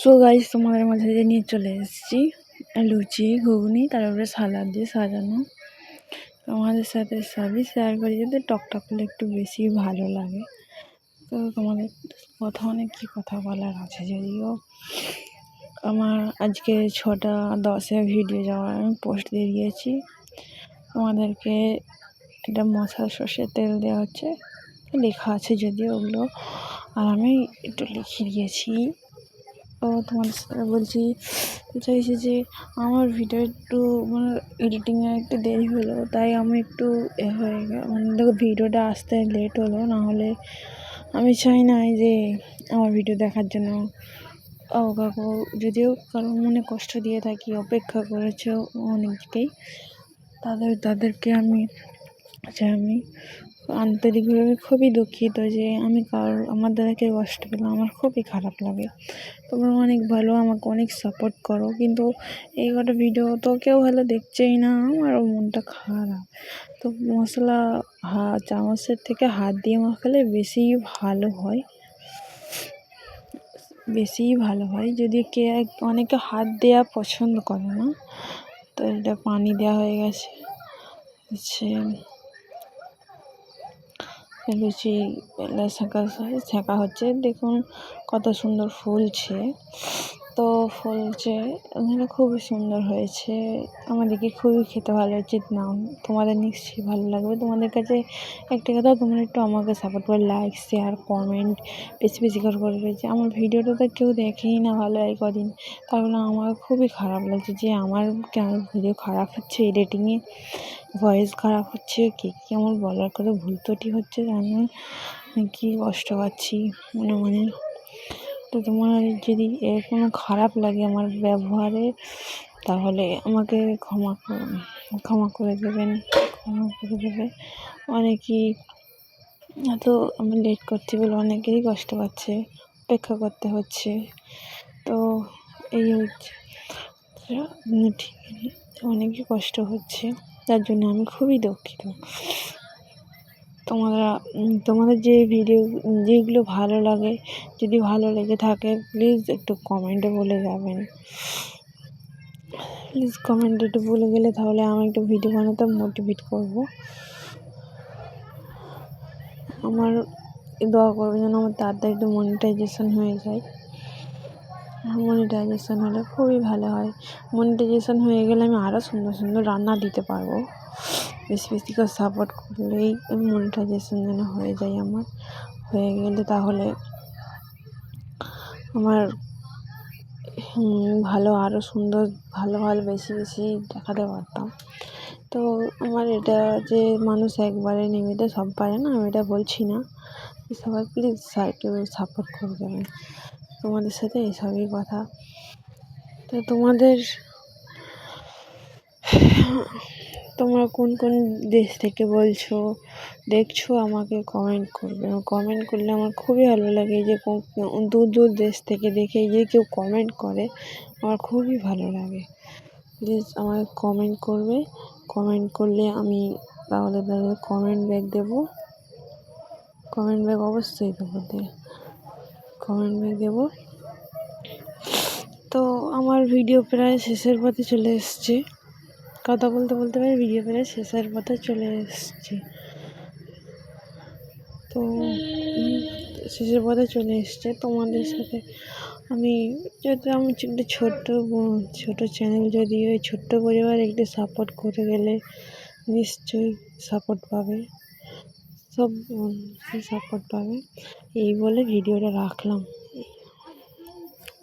So guys তোমাদের মাঝে যে নিয়ে চলে এসেছি, লুচি, ঘুগনি, তারপরে সালাদ দিয়ে সাজানো। তোমাদের সাথে সবই শেয়ার করি যাতে টকটক করলে একটু বেশি ভালো লাগে। তো তোমাদের কথা অনেক কী কথা বলার আছে যদিও? আমার আজকে ছটা দশে ভিডিও যাওয়ার আমি পোস্ট দিয়ে দিয়েছি। তোমাদেরকে এটা মশলা সর্ষের তেল দেওয়া হচ্ছে। লেখা আছে যদিও ওগুলো। আর আমি একটু লিখে দিয়েছি। তো তোমাদের সাথে বলছি চাইছি যে আমার ভিডিও একটু মানে এডিটিংয়ে একটু দেরি হলো, তাই আমি একটু এ হয়ে মানে দেখো ভিডিওটা আসতে লেট হলো, নাহলে আমি চাই না যে আমার ভিডিও দেখার জন্য। কাকু, যদিও কারোর মনে কষ্ট দিয়ে থাকি, অপেক্ষা করেছে অনেককেই, তাদের, তাদেরকে আমি চাই আমি আন্তরিকভাবে খুবই দুঃখিত যে আমি কারোর, আমার দ্বারা কেউ কষ্ট পেলাম আমার খুবই খারাপ লাগে। তোমরা অনেক ভালো, আমাকে অনেক সাপোর্ট করো। কিন্তু এই কটা ভিডিও তো কেউ ভালো দেখছেই না। আমারও মনটা খারাপ। তো মশলা হা, চামচের থেকে হাত দিয়ে মাখালে বেশি ভালো হয়। বেশিই ভালো হয়। যদি কে অনেকে হাত দেওয়া পছন্দ করে না, তো এটা পানি দেওয়া হয়ে গেছে। লুচি সেঁকা সেঁকা হচ্ছে। দেখুন কত সুন্দর ফুলছে। তো ফুলছে মানে খুবই সুন্দর হয়েছে। আমাদেরকে খুবই খেতে ভালো হচ্ছে না তোমাদের নিশ্চয়ই ভালো লাগবে। তোমাদের কাছে একটা কথা, তোমরা একটু আমাকে সাপোর্ট করে লাইক শেয়ার কমেন্ট বেশি বেশি করে করে রয়েছে। আমার ভিডিওটা তো কেউ দেখেই না ভালো এই কদিন। তাহলে আমার খুবই খারাপ লাগছে যে আমার কেন ভিডিও খারাপ হচ্ছে এডিটিংয়ে ভয়েস খারাপ হচ্ছে, কে কী আমার বলার কথা, ভুল ত্রুটি হচ্ছে জানি কী কষ্ট পাচ্ছি? মনে মনে তো তোমার যদি কোনো খারাপ লাগে আমার ব্যবহারে, তাহলে আমাকে ক্ষমা ক্ষমা করে দেবেন, ক্ষমা করে দেবে। অনেকেই, এত আমি লেট করছি বলে অনেকেই কষ্ট পাচ্ছে, অপেক্ষা করতে হচ্ছে। তো এই হচ্ছে ঠিক অনেকই কষ্ট হচ্ছে, তার জন্য আমি খুবই দুঃখিত। তোমরা তোমাদের যে ভিডিও যেগুলো ভালো লাগে, যদি ভালো লেগে থাকে প্লিজ একটু কমেন্টে বলে যাবেন। প্লিজ কমেন্টে একটু বলে গেলে তাহলে আমি একটু ভিডিও বানাতে মোটিভেট করব। আমার দোয়া করবে যেন আমার তাড়াতাড়ি একটু মনিটাইজেশন হয়ে যায়। মনিটাইজেশন হলে খুবই ভালো হয়। মনিটাইজেশন হয়ে গেলে আমি আরও সুন্দর সুন্দর রান্না দিতে পারব। বেশি বেশি করে সাপোর্ট করলেই মনিটাইজেশন যেন হয়ে যায় আমার, হয়ে গেলে তাহলে আমার ভালো আরও সুন্দর, ভালো ভালো বেশি বেশি দেখাতে পারতাম। তো আমার এটা যে মানুষ একবারে নেমে সব পারে না, আমি এটা বলছি না। সবাই প্লিজ সাপোর্ট করে দেবেন। তোমাদের সাথে এসবই কথা। তো তোমাদের তোমরা কোন কোন দেশ থেকে বলছো? দেখছ আমাকে কমেন্ট করবে। কমেন্ট করলে আমার খুবই ভালো লাগে যে দূর দূর দেশ থেকে দেখে যে কেউ কমেন্ট করে, আমার খুবই ভালো লাগে। প্লিজ আমাকে কমেন্ট করবে। কমেন্ট করলে আমি তাহলে তাহলে কমেন্ট ব্যাক দেবো। কমেন্ট ব্যাক অবশ্যই দেবো কমেন্ট ব্যাক দেবো। তো আমার ভিডিও প্রায় শেষের পথে চলে এসছে। কথা বলতে বলতে প্রায় ভিডিও প্রায় শেষের পথে চলে এসছে। তো শেষের পথে চলে এসছে। তোমাদের সাথে আমি যদি আমি একটু ছোট্ট ছোটো চ্যানেল যদি ওই ছোট্ট পরিবার একটু সাপোর্ট করে গেলে নিশ্চয়ই সাপোর্ট পাবে। সব সাপোর্ট পাবে। এই বলে ভিডিওটা রাখলাম।